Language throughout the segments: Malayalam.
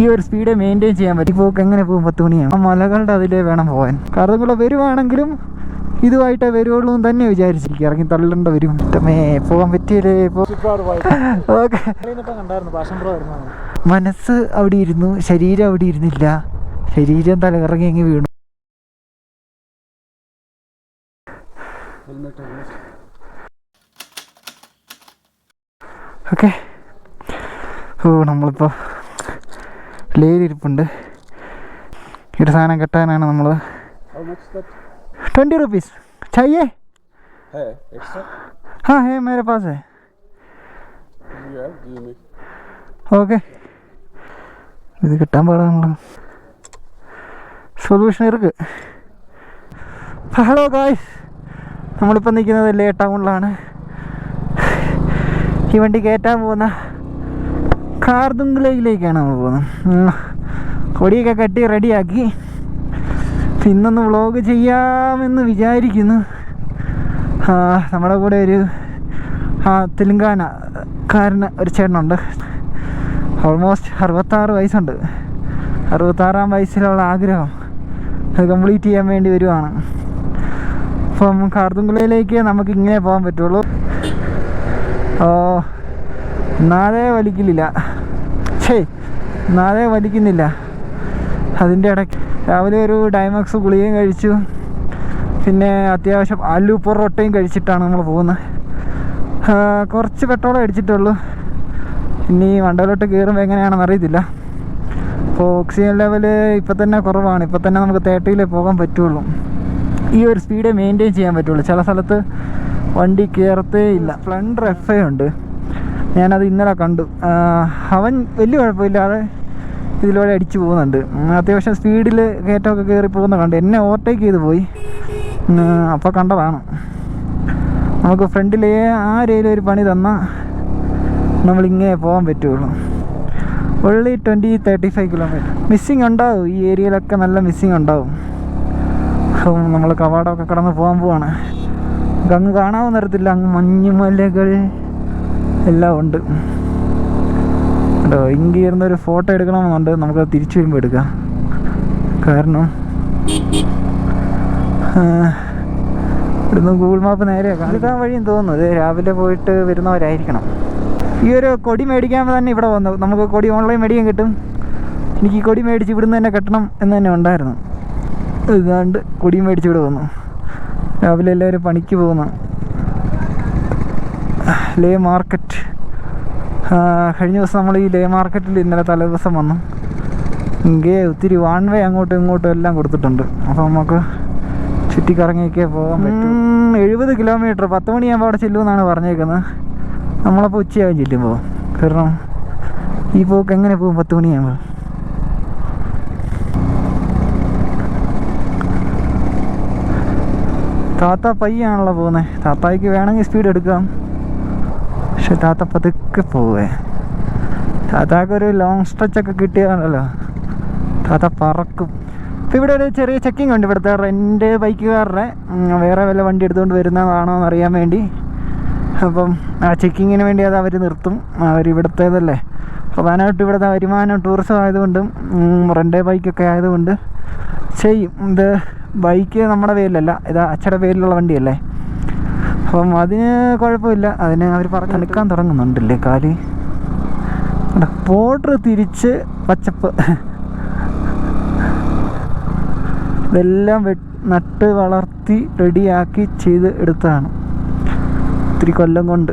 ഈ ഒരു സ്പീഡ് മെയിന്റെയിൻ ചെയ്യാൻ പറ്റും. പോക്ക് എങ്ങനെ പോകും? പത്ത് മണിയാണ് ആ മലകളുടെ അതിലേ വേണം പോകാൻ കാർത്തുങ്കുള വരുവാണെങ്കിലും ഇതുമായിട്ടേ വരുവുള്ളൂ എന്ന് തന്നെ വിചാരിച്ചിരിക്കും. ഇറങ്ങി തള്ളേണ്ട വരും. ഇഷ്ടമേ പോകാൻ പറ്റിയല്ലേ? ഇപ്പോൾ മനസ്സ് അവിടെ ഇരുന്നു. ശരീരം അവിടെ ഇരുന്നില്ല. ശരീരം തല ഇറങ്ങി അങ്ങ് വീണു. ഓക്കെ. ഓ നമ്മളിപ്പോൾ ലേരിയിരിപ്പുണ്ട് ഒരു സാധനം കെട്ടാനാണ് നമ്മൾ ട്വന്റി റുപ്പീസ് ചയ്യേ. ആ ഹേ മേരെ पास ഓക്കെ ഇത് കിട്ടാൻ പാടാണല്ലോ സൊല്യൂഷൻ ഇറക്ക്. ഹലോ ഗായ്സ് നമ്മളിപ്പോൾ നിൽക്കുന്നത് ലേ ടൗണിലാണ് ഈ വണ്ടി കയറ്റാൻ പോകുന്ന കാർദുങ്കിലേക്കിലേക്കാണ് നമ്മൾ പോകുന്നത്. കൊടിയൊക്കെ കട്ടി റെഡിയാക്കി. ഇന്നൊന്ന് വ്ളോഗ് ചെയ്യാമെന്ന് വിചാരിക്കുന്നു. നമ്മുടെ കൂടെ ഒരു ആ തെലുങ്കാനക്കാരന് ഒരു ചേട്ടനുണ്ട്. ഓൾമോസ്റ്റ് അറുപത്താറ് വയസ്സുണ്ട്. അറുപത്താറാം വയസ്സിലുള്ള ആഗ്രഹം. അത് കംപ്ലീറ്റ് ചെയ്യാൻ വേണ്ടി വരുവാണ്. അപ്പം കാർത്തുങ്കുളയിലേക്ക് നമുക്ക് ഇങ്ങനെ പോകാൻ പറ്റുള്ളൂ. ഓ നാളെ വലിക്കില്ല ഛേ നാളെ വലിക്കുന്നില്ല. അതിന്റെ ഇടയ്ക്ക് രാവിലെ ഒരു ഡൈമാക്സ് ഗുളികയും കഴിച്ചു. പിന്നെ അത്യാവശ്യം ആലു പൊറോട്ടയും കഴിച്ചിട്ടാണ് നമ്മൾ പോകുന്നത്. കുറച്ച് പെട്രോൾ അടിച്ചിട്ടുള്ളൂ. ഇനി വണ്ടയിലോട്ട് കയറുമ്പോൾ എങ്ങനെയാണെന്ന് അറിയത്തില്ല. അപ്പോൾ ഓക്സിജൻ ലെവൽ ഇപ്പം തന്നെ കുറവാണ്. ഇപ്പം തന്നെ നമുക്ക് തേർട്ടിയിലേ പോകാൻ പറ്റുള്ളൂ. ഈ ഒരു സ്പീഡേ മെയിന്റെയിൻ ചെയ്യാൻ പറ്റുള്ളൂ. ചില സ്ഥലത്ത് വണ്ടി കയറത്തേ ഇല്ല. സ്പ്ലണ്ടർ എഫ് ഐ ഉണ്ട്. ഞാനത് ഇന്നലെ കണ്ടു. അവൻ വലിയ കുഴപ്പമില്ലാതെ ഇതിലൂടെ അടിച്ചു പോകുന്നുണ്ട്. അത്യാവശ്യം സ്പീഡിൽ കയറ്റമൊക്കെ കയറി പോകുന്ന കണ്ടു. എന്നെ ഓവർടേക്ക് ചെയ്ത് പോയി. അപ്പോൾ കണ്ടതാണ്. നമുക്ക് ഫ്രണ്ടിലേ ആരേലും ഒരു പണി തന്നാൽ നമ്മളിങ്ങനെ പോകാൻ പറ്റുള്ളൂ. Only twenty thirty five kilometre missing ഉണ്ടാവും. ഈ ഏരിയയിലൊക്കെ നല്ല മിസ്സിങ് ഉണ്ടാവും. അപ്പം നമ്മൾ കവാടമൊക്കെ കടന്ന് പോകാൻ പോവാണ്. അങ്ങ് കാണാവുന്ന തരത്തില്ല. അങ്ങ് മഞ്ഞുമലകൾ എല്ലാം ഉണ്ട്. കേട്ടോ ഇങ്ങി ഇരുന്നൊരു ഫോട്ടോ എടുക്കണമെന്നുണ്ട്. നമുക്ക് തിരിച്ചു വരുമ്പോൾ എടുക്കാം. കാരണം ഇവിടുന്ന് ഗൂഗിൾ മാപ്പ് നേരെ കാണിക്കാൻ വഴിയും തോന്നുന്നു. രാവിലെ പോയിട്ട് വരുന്നവരായിരിക്കണം. ഈ ഒരു കൊടി മേടിക്കാൻ തന്നെ ഇവിടെ വന്നു. നമുക്ക് കൊടി ഓൺലൈൻ മേടിക്കാൻ കിട്ടും. എനിക്ക് ഈ കൊടി മേടിച്ച് ഇവിടുന്ന് തന്നെ കെട്ടണം എന്ന് തന്നെ ഉണ്ടായിരുന്നു. ഇതാണ്ട് കൊടി മേടിച്ച് ഇവിടെ വന്നു. രാവിലെ എല്ലാവരും പണിക്ക് പോകുന്നു. ലേ മാർക്കറ്റ്. കഴിഞ്ഞ ദിവസം നമ്മൾ ഈ ലേ മാർക്കറ്റിൽ ഇന്നലെ തലേ ദിവസം വന്നു. ഇങ്ങേ ഒത്തിരി വൺ വേ അങ്ങോട്ടും ഇങ്ങോട്ടും എല്ലാം കൊടുത്തിട്ടുണ്ട്. അപ്പോൾ നമുക്ക് ചുറ്റിക്കറങ്ങിയൊക്കെ പോകാൻ പറ്റും. എഴുപത് കിലോമീറ്റർ പത്ത് മണിയാകുമ്പോൾ അവിടെ ചെല്ലുമെന്നാണ് പറഞ്ഞേക്കുന്നത്. നമ്മളപ്പോൾ ഉച്ചയാകും ചെല്ലുമ്പോൾ കാരണം ഈ പോക്ക് എങ്ങനെ പോകും പത്ത് മണിയാകുമ്പോൾ താത്ത പയ്യാണല്ലോ പോകുന്നത് താത്തായിക്ക് വേണമെങ്കിൽ സ്പീഡ് എടുക്കാം. പക്ഷെ താത്ത പതുക്കെ പോവേ. താത്താക്ക് ഒരു ലോങ് സ്ട്രെച്ച് ഒക്കെ കിട്ടിയാണല്ലോ താത്ത പറക്കും. ഇപ്പം ഇവിടെ ഒരു ചെറിയ ചെക്കിംഗ് ഉണ്ട്. ഇവിടുത്തെ റെന്റ് ബൈക്കുകാരുടെ വേറെ വല്ല വണ്ടി എടുത്തുകൊണ്ട് വരുന്നതാണോ എന്ന് അറിയാൻ വേണ്ടി. അപ്പം ആ ചെക്കിങ്ങിന് വേണ്ടി അത് അവർ നിർത്തും. അവർ ഇവിടുത്തേതല്ലേ. പ്രധാനമായിട്ടും ഇവിടുത്തെ വരുമാനം ടൂറിസം ആയതുകൊണ്ടും റെന്റ് ബൈക്കൊക്കെ ആയതുകൊണ്ട് ചെയ്യും. ഇത് ബൈക്ക് നമ്മുടെ പേരിലല്ല. ഇത് അച്ഛയുടെ പേരിലുള്ള വണ്ടിയല്ലേ. അപ്പം അതിന് കുഴപ്പമില്ല. അതിന് അവർ പറഞ്ഞ് തണുക്കാൻ തുടങ്ങുന്നുണ്ടല്ലേ കാലി? ബോർഡർ തിരിച്ച് പച്ചപ്പ്. ഇതെല്ലാം നട്ട് വളർത്തി റെഡിയാക്കി ചെയ്ത് എടുത്തതാണ്. ഒത്തിരി കൊല്ലം കൊണ്ട്.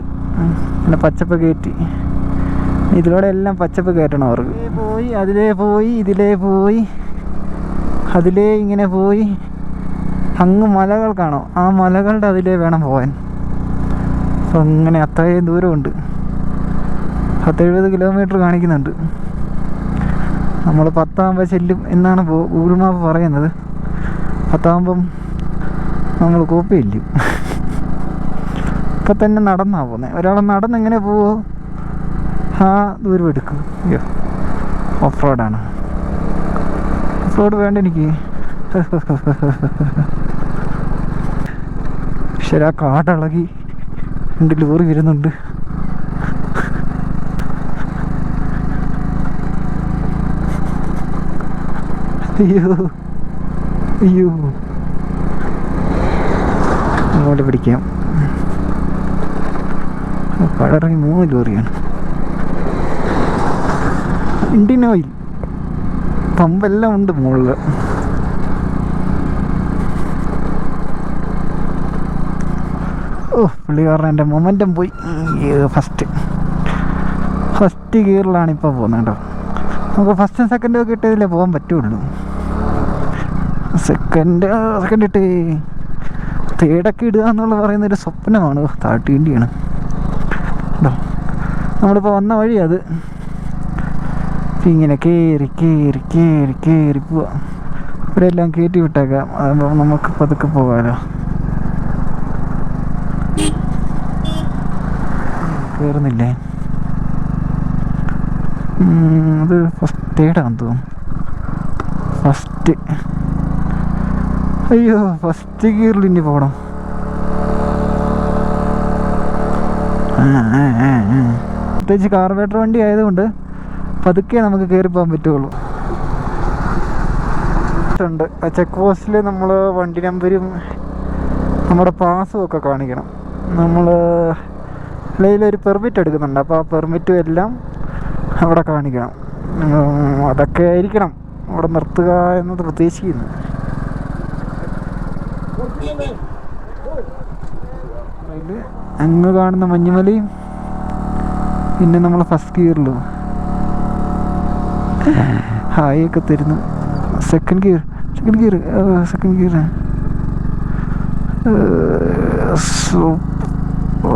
പിന്നെ പച്ചപ്പ് കയറ്റി. ഇതിലൂടെ എല്ലാം പച്ചപ്പ് കയറ്റണം അവർക്ക്. പോയി അതിലേ പോയി ഇതിലേ പോയി അതിലേ ഇങ്ങനെ പോയി. അങ്ങ് മലകൾ കാണോ? ആ മലകളുടെ അതിലേ വേണം പോകാൻ അപ്പം അങ്ങനെ അത്രയും ദൂരമുണ്ട്. പത്തെഴുപത് കിലോമീറ്റർ കാണിക്കുന്നുണ്ട്. നമ്മൾ പത്താകുമ്പോൾ ചെല്ലും എന്നാണ് ഗൂഗിൾ മാപ്പ് പറയുന്നത്. പത്താകുമ്പം നമ്മൾ കോപ്പി ചെല്ലും ഇപ്പം തന്നെ നടന്നാ പോകുന്നത് ഒരാൾ നടന്ന് എങ്ങനെ പോവോ? ആ ദൂരം എടുക്കും. അയ്യോ ഓഫ് റോഡാണ് ഓഫ് റോഡ് വേണ്ട എനിക്ക്. പക്ഷേ ആ കാടിളകി രണ്ട് ലോറി വരുന്നുണ്ട്. അയ്യോ. അയ്യോ. അങ്ങോട്ട് പിടിക്കാം. പഴറങ്ങി മൂന്ന് ലോറിയാണ്. Indian oil. പമ്പെല്ലാം ഉണ്ട് മുകളിൽ ഓ പുള്ളി പറഞ്ഞ എന്റെ മൊമെന്റം പോയി. ഫസ്റ്റ്. ഫസ്റ്റ് ഗിയറിലാണ് ഇപ്പോൾ പോകുന്നത് കേട്ടോ. നമുക്ക് ഫസ്റ്റും സെക്കൻഡും ഒക്കെ ഇട്ടതിലേ പോകാൻ പറ്റുള്ളൂ. സെക്കൻഡ് സെക്കൻഡ് ഇട്ട്. തേടൊക്കെ ഇടുക എന്നുള്ള പറയുന്ന ഒരു സ്വപ്നമാണ് താട്ടിയേണ്ടിയാണ് കേട്ടോ നമ്മളിപ്പോൾ വന്ന വഴി അത്. ഇങ്ങനെ കയറി കയറി കയറി കയറി പോവാം. ഇവരെല്ലാം കയറ്റി വിട്ടേക്കാം. അതാകുമ്പോൾ നമുക്ക് പതുക്കെ പോകാമല്ലോ കയറുന്നില്ലേ? അത് ഫസ്റ്റ് തേർഡാന്ന് തോന്നുന്നു. ഫസ്റ്റ് അയ്യോ ഫസ്റ്റ് ഗിയറിൽ ഇനി പോകണം. പ്രത്യേകിച്ച് കാർബേറ്റർ വണ്ടി ആയതുകൊണ്ട് പതുക്കെ നമുക്ക് കയറി പോകാൻ പറ്റുള്ളൂ. ഉണ്ട്. ചെക്ക് പോസ്റ്റിൽ നമ്മൾ വണ്ടി നമ്പരും നമ്മുടെ പാസും ഒക്കെ കാണിക്കണം. നമ്മൾ ഒരു പെർമിറ്റ് എടുക്കുന്നുണ്ട്. അപ്പോൾ ആ പെർമിറ്റും എല്ലാം അവിടെ കാണിക്കണം. അതൊക്കെ ആയിരിക്കണം. അവിടെ നിർത്തുക എന്നത് പ്രതീക്ഷിക്കുന്നു അങ്ങ് കാണുന്ന മഞ്ഞുമലയും പിന്നെ നമ്മൾ ഫസ്റ്റ് ഗിയറിലും ഹായ് ഒക്കെ തരുന്നു. Second gear second gear second gear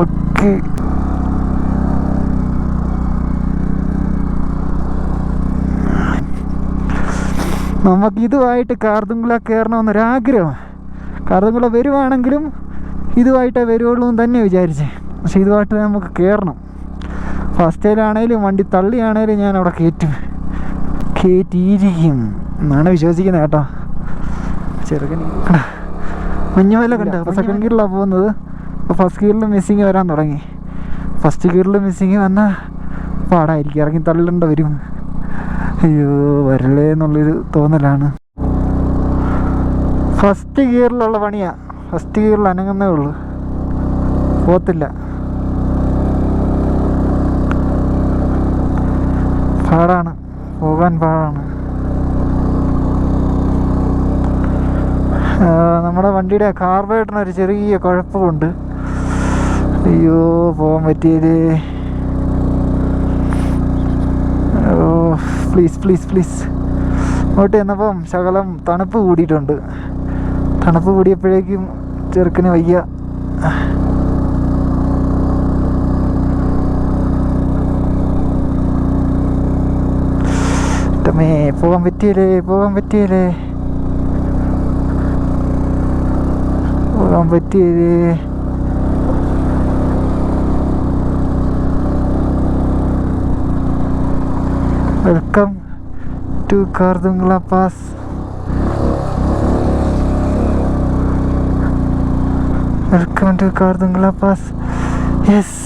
okay. നമുക്ക് ഇതുമായിട്ട് കാർത്തുങ്കുള കയറണമെന്നൊരാഗ്രഹം. കാർത്തുങ്കുള വരുവാണെങ്കിലും ഇതുമായിട്ടേ വരുവുള്ളൂ എന്ന് തന്നെ വിചാരിച്ചേ. പക്ഷെ ഇതുമായിട്ട് നമുക്ക് കയറണം. ഫസ്റ്റിലാണേലും വണ്ടി തള്ളിയാണേലും ഞാൻ അവിടെ കയറ്റും. കയറ്റിയിരിക്കും എന്നാണ് വിശ്വസിക്കുന്നത് കേട്ടോ. ചെറുക്കൻ മഞ്ഞുമല കണ്ടോ? സെക്കൻഡ് ഗിയറിലാണ് പോകുന്നത്. അപ്പോൾ ഫസ്റ്റ് ഗിയറിൽ മിസ്സിങ് വരാൻ തുടങ്ങി. ഫസ്റ്റ് ഗിയറിൽ മിസ്സിങ് വന്നാൽ പാടായിരിക്കും. ഇറങ്ങി തള്ളേണ്ട വരും. അയ്യോ വരല്ലേ എന്നുള്ളൊരു തോന്നലാണ്. ഫസ്റ്റ് ഗിയറിലുള്ള പണിയാ. ഫസ്റ്റ് ഗിയറിൽ അനങ്ങുന്നേ ഉള്ളൂ. പോത്തില്ല. പാടാണ്. പോകാൻ പാടാണ്. നമ്മുടെ വണ്ടിയുടെ കാർബേറ്ററിന് ഒരു ചെറിയ കുഴപ്പമുണ്ട്. അയ്യോ പോകാൻ പറ്റിയതേ ഓ പ്ലീസ് പ്ലീസ് പ്ലീസ് അങ്ങോട്ട് ചെന്നപ്പം ശകലം തണുപ്പ് കൂടിയിട്ടുണ്ട്. തണുപ്പ് കൂടിയപ്പോഴേക്കും ചെറുക്കന് വയ്യ. ടമേ പോകാൻ പറ്റിയല്ലേ പോകാൻ പറ്റിയല്ലേ? പോകാൻ പറ്റിയല്ലേ? Welcome to Khardungla pass welcome to Khardungla pass yes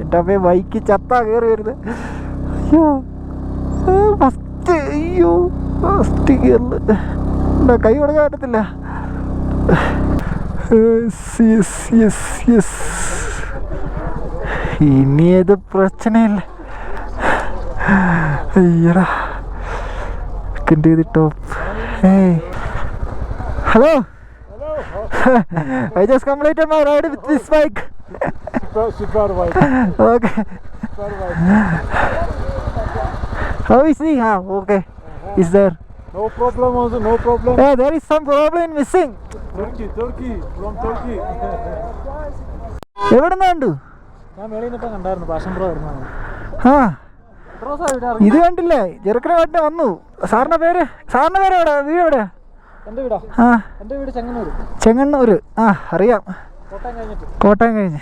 എന്റെ അമ്മയെ ബൈക്ക് ചത്താ കയറി വരുന്നത് അയ്യോ. ഫസ്റ്റ് അയ്യോ. ഫസ്റ്റ് ഗിയറിൽ എന്താ കൈ കൊടുക്കാൻ പറ്റത്തില്ല യെസ് ഇനി പ്രശ്നമില്ല അയ്യടാ. ചെയ്ത് top hello. I just completed my ride with this bike. Okay. How is ഹാ okay is there No problem also, no problem. There is some problem in missing Turkey, Turkey, from Turkey. എവിടെ നിന്നുണ്ട് ഞാൻ മേളിൽ നിന്നിട്ട് കണ്ടായിരുന്നു പാഷൻ പ്രോ വരുന്നത്. ആ. ഇത് കണ്ടില്ലേ? ചെറുക്കനെ വീട്ടിൽ വന്നു. സാറിന്റെ പേര്? സാറിന്റെ പേര് എവിടെ? വീട് എവിടെ ആ. ചെങ്ങണ്ണൂർ ആ അറിയാം. കോട്ടയം കഴിഞ്ഞ്.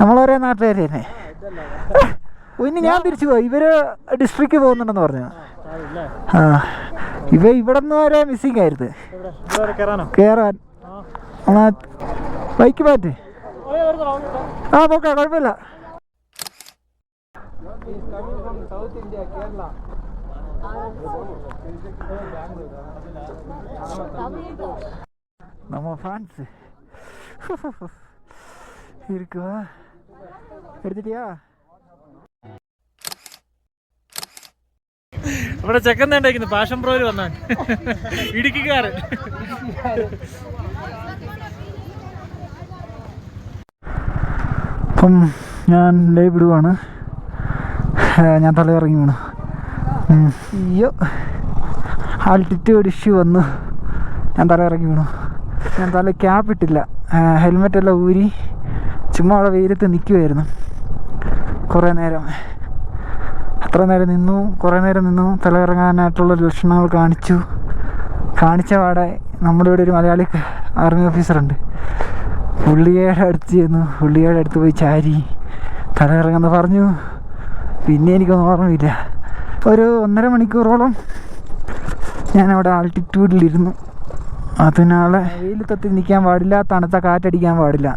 നമ്മളൊരേ നാട്ടുകാർ തന്നെ ഇനി ഞാൻ തിരിച്ചു പോയി ഇവർ ഡിസ്ട്രിക്റ്റ് പോകുന്നുണ്ടെന്ന് പറഞ്ഞു. ആ ഇവ ഇവിടെ നിന്ന് വരെ മിസ്സിങ് ആയിരുന്നു. കേറാൻ. ബൈക്ക് മാറ്റി. ആ നോക്കാം bike മാറ്റ് ഓ വരുന്നോ അങ്ങോട്ട് ആ പോക്കാം കുഴപ്പമില്ല நம்ம ஃப்ரான்ஸு இருக்குவா എടുത്തിട്ടിയാ ഇവിടെ ചെക്കൻ തേണ്ടിരിക്കുന്നു പാഷൻ പ്രോയിൽ വന്നാൻ ഇടുക്കിക്കാരൻ അപ്പം ഞാൻ ലൈവ് ഇടുവാണ് ആ, ഞാൻ തല ഇറങ്ങി വേണം അയ്യോ. ആൾട്ടിറ്റ്യൂഡ് ഇഷ്യൂ വന്നു. ഞാൻ തല ഇറങ്ങി വേണം ഞാൻ തല ക്യാപ്പ് ഇട്ടില്ല. ഹെൽമെറ്റ് എല്ലാം ഊരി ചുമ്മാ അവിടെ വെയിലത്ത് നിൽക്കുമായിരുന്നു കുറേ നേരം. അത്ര നേരം നിന്നു. കുറേ നേരം നിന്നു. തല ഇറങ്ങാനായിട്ടുള്ള ലക്ഷണങ്ങൾ കാണിച്ചു. കാണിച്ച പാടെ നമ്മുടെ ഇവിടെ ഒരു മലയാളി ആർമി ഓഫീസറുണ്ട് പുള്ളിയുടെ അടുത്ത് ചെന്നു. പുള്ളിയുടെ അടുത്ത് പോയി ചാരി തല ഇറങ്ങുന്ന പറഞ്ഞു. പിന്നെ എനിക്കൊന്നും ഓർമ്മയില്ല. ഒരു ഒന്നര മണിക്കൂറോളം ഞാൻ അവിടെ ആൾട്ടിറ്റ്യൂഡിലിരുന്നു അതിനാളെ തത്തി നിൽക്കാൻ പാടില്ല തണുത്ത കാറ്റടിക്കാൻ പാടില്ല.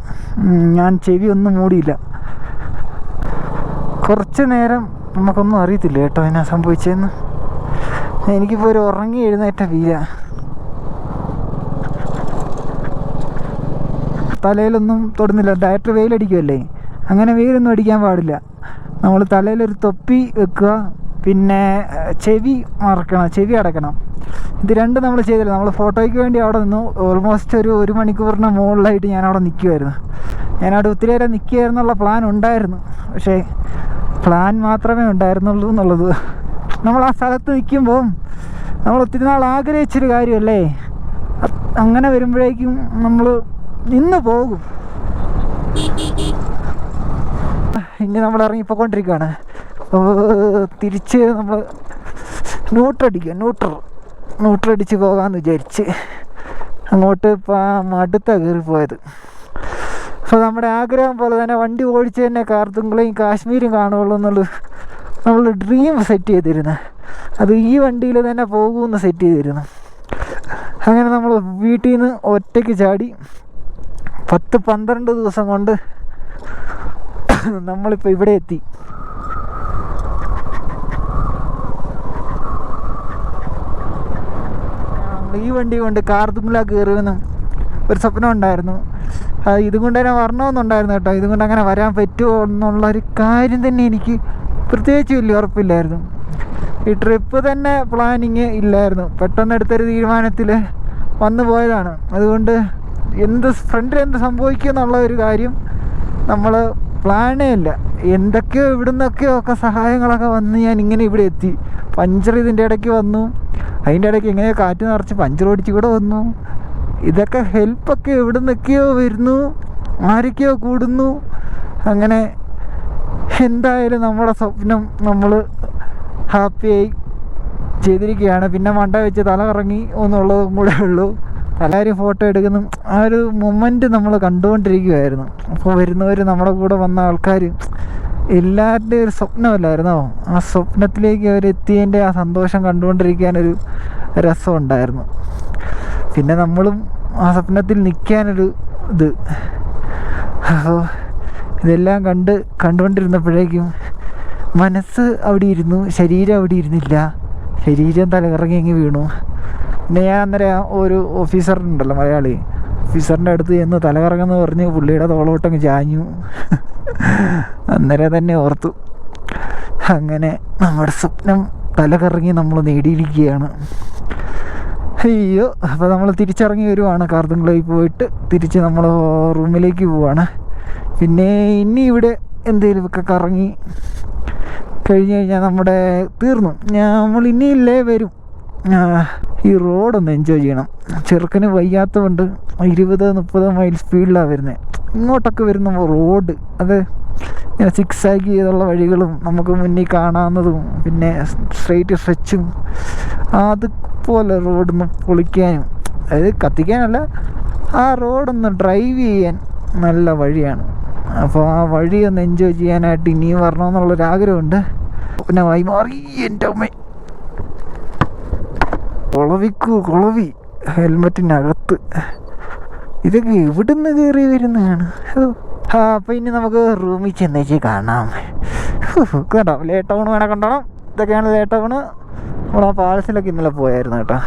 ഞാൻ ചെവി ഒന്നും മൂടിയില്ല. കുറച്ച് നേരം നമുക്കൊന്നും അറിയത്തില്ല കേട്ടോ എന്നാ സംഭവിച്ചതെന്ന് എനിക്കിപ്പോൾ ഒരു ഉറങ്ങി എഴുന്നേറ്റ വീല തലയിലൊന്നും തൊടുന്നില്ല. ഡയറക്റ്റ് വെയിലടിക്കുമല്ലേ അങ്ങനെ വെയിലൊന്നും അടിക്കാൻ പാടില്ല. നമ്മൾ തലയിലൊരു തൊപ്പി വെക്കുക പിന്നെ ചെവി മറക്കണം ചെവി അടക്കണം ഇത് രണ്ടും നമ്മൾ ചെയ്തില്ല? നമ്മൾ ഫോട്ടോയ്ക്ക് വേണ്ടി അവിടെ നിന്നു. ഓൾമോസ്റ്റ് ഒരു ഒരു മണിക്കൂറിന് മുകളിലായിട്ട് ഞാൻ അവിടെ നിൽക്കുമായിരുന്നു ഞാൻ അവിടെ ഒത്തിരി നേരം നിൽക്കുകയായിരുന്നുള്ള പ്ലാൻ ഉണ്ടായിരുന്നു. പക്ഷേ പ്ലാൻ മാത്രമേ ഉണ്ടായിരുന്നുള്ളൂ എന്നുള്ളത്. നമ്മൾ ആ സ്ഥലത്ത് നിൽക്കുമ്പോൾ നമ്മൾ ഒത്തിരി നാൾ ആഗ്രഹിച്ചൊരു കാര്യമല്ലേ? അങ്ങനെ വരുമ്പോഴേക്കും നമ്മൾ നിന്ന് പോകും. ഇനി നമ്മൾ ഇറങ്ങി പോയിക്കൊണ്ടിരിക്കുകയാണ് അപ്പോൾ തിരിച്ച് നമ്മൾ ന്യൂട്രടിക്കുക ന്യൂട്രൽ അടിച്ച് പോകാമെന്ന് വിചാരിച്ച് അങ്ങോട്ട് മടുത്ത കയറി പോയത് അപ്പോൾ നമ്മുടെ ആഗ്രഹം പോലെ തന്നെ വണ്ടി ഓടിച്ച് തന്നെ കാർത്തുങ്കളെയും കാശ്മീരും കാണുള്ളൂ എന്നുള്ളത് നമ്മൾ ഡ്രീം സെറ്റ് ചെയ്തിരുന്നു. അത് ഈ വണ്ടിയിൽ തന്നെ പോകുമെന്ന് സെറ്റ് ചെയ്തിരുന്നു. അങ്ങനെ നമ്മൾ വീട്ടിൽ നിന്ന് ഒറ്റയ്ക്ക് ചാടി പത്ത് പന്ത്രണ്ട് ദിവസം കൊണ്ട് നമ്മളിപ്പോൾ ഇവിടെ എത്തി. ഈ വണ്ടി കൊണ്ട് കാർത്തുമ്പില കയറുമെന്നും ഒരു സ്വപ്നം ഉണ്ടായിരുന്നു. ഇതും കൊണ്ട് തന്നെ വരണമെന്നുണ്ടായിരുന്നു കേട്ടോ. ഇതും കൊണ്ട് അങ്ങനെ വരാൻ പറ്റുമോ എന്നുള്ള ഒരു കാര്യം തന്നെ എനിക്ക് പ്രത്യേകിച്ച് വലിയ ഉറപ്പില്ലായിരുന്നു. ഈ ട്രിപ്പ് തന്നെ പ്ലാനിങ് ഇല്ലായിരുന്നു. പെട്ടെന്ന് എടുത്തൊരു തീരുമാനത്തിൽ വന്നു പോയതാണ്. അതുകൊണ്ട് എന്ത് ഫ്രണ്ടിൽ എന്ത് സംഭവിക്കും എന്നുള്ള ഒരു കാര്യം നമ്മൾ പ്ലാനേ ഇല്ല. എന്തൊക്കെയോ ഇവിടുന്നൊക്കെയോ ഒക്കെ സഹായങ്ങളൊക്കെ വന്ന് ഞാൻ ഇങ്ങനെ ഇവിടെ എത്തി. പഞ്ചർ ഇതിന്റെ ഇടയ്ക്ക് വന്നു. അതിന്റെ ഇടയ്ക്ക് എങ്ങനെയോ കാറ്റ് നിറച്ച് പഞ്ചർ ഓടിച്ച് ഇവിടെ വന്നു. ഇതൊക്കെ ഹെൽപ്പൊക്കെ ഇവിടെ നിന്നൊക്കെയോ വരുന്നു. ആരൊക്കെയോ കൂടുന്നു. അങ്ങനെ എന്തായാലും നമ്മുടെ സ്വപ്നം നമ്മൾ ഹാപ്പിയായി ചെയ്തിരിക്കുകയാണ്. പിന്നെ മണ്ട വെച്ച് തല കറങ്ങി എന്നുള്ളതും കൂടെ ഉള്ളൂ. എല്ലാവരും ഫോട്ടോ എടുക്കുന്നു ആ ഒരു മൊമെന്റ് നമ്മൾ കണ്ടുകൊണ്ടിരിക്കുമായിരുന്നു അപ്പോൾ വരുന്നവർ നമ്മുടെ കൂടെ വന്ന ആൾക്കാർ എല്ലാവരുടെയും ഒരു സ്വപ്നമല്ലായിരുന്നോ? ആ സ്വപ്നത്തിലേക്ക് അവർ എത്തിയതിന്റെ ആ സന്തോഷം കണ്ടുകൊണ്ടിരിക്കാനൊരു രസമുണ്ടായിരുന്നു. പിന്നെ നമ്മളും ആ സ്വപ്നത്തിൽ നിൽക്കാനൊരു ഇത്. അപ്പോൾ ഇതെല്ലാം കണ്ട് കണ്ടുകൊണ്ടിരുന്നപ്പോഴേക്കും മനസ്സ് അവിടെ ഇരുന്നു ശരീരം അവിടെ ഇരുന്നില്ല. ശരീരം തലകറങ്ങി അങ്ങ് വീണു. പിന്നെ ഞാൻ അന്നേരം ഒരു ഓഫീസറുണ്ടല്ലോ മലയാളി. ഓഫീസറിന്റെ അടുത്ത് ചെന്ന് തലകറങ്ങുമെന്ന് പറഞ്ഞ് പുള്ളിയുടെ തോളോട്ടങ്ങ് ചാഞ്ഞു. അന്നേരം തന്നെ ഓർത്തു. അങ്ങനെ നമ്മുടെ സ്വപ്നം തലകറങ്ങി നമ്മൾ നേടിയിരിക്കുകയാണ്. അയ്യോ അപ്പോൾ നമ്മൾ തിരിച്ചിറങ്ങി വരുവാണ്. കാർത്തുങ്കളയിൽ പോയിട്ട് തിരിച്ച് നമ്മൾ റൂമിലേക്ക് പോവാണ്. പിന്നെ ഇനി ഇവിടെ എന്തെങ്കിലുമൊക്കെ കറങ്ങി കഴിഞ്ഞ് കഴിഞ്ഞാൽ നമ്മുടെ തീർന്നു. നമ്മൾ ഇനിയില്ലേ വരും. ഈ റോഡൊന്ന് എൻജോയ് ചെയ്യണം. ചെറുക്കന് വയ്യാത്തതുകൊണ്ട് ഇരുപത് മുപ്പത് മൈൽ സ്പീഡിലാണ് വരുന്നത് ഇങ്ങോട്ടൊക്കെ വരുന്ന റോഡ് അത് ഇങ്ങനെ സിക്സ് ആക്കി ചെയ്തുള്ള വഴികളും നമുക്ക് മുന്നിൽ കാണാവുന്നതും പിന്നെ സ്ട്രെയിറ്റ് സ്ട്രെച്ചും അതുപോലെ റോഡൊന്ന് പൊളിക്കാനും. അതായത് കത്തിക്കാനല്ല ആ റോഡൊന്ന് ഡ്രൈവ് ചെയ്യാൻ നല്ല വഴിയാണ്. അപ്പോൾ ആ വഴി ഒന്ന് എൻജോയ് ചെയ്യാനായിട്ട് ഇനിയും വരണമെന്നുള്ളൊരാഗ്രഹമുണ്ട്. പിന്നെ വൈമാറി എന്റെ അമ്മ കുളവിക്കു കുളവി. ഹെൽമെറ്റിനകത്ത്. ഇതൊക്കെ എവിടുന്ന് കയറി വരുന്നതാണ്. ആ അപ്പം ഇനി നമുക്ക് റൂമിൽ ചെന്നേച്ച് കാണാം. കേട്ടോ ലേട്ട് ടൗൺ വേണേ കണ്ടോണം. ഇതൊക്കെയാണ് ലേ ടൗണ് നമ്മൾ ആ പാലസിലൊക്കെ ഇന്നലെ പോയായിരുന്നു കേട്ടോ.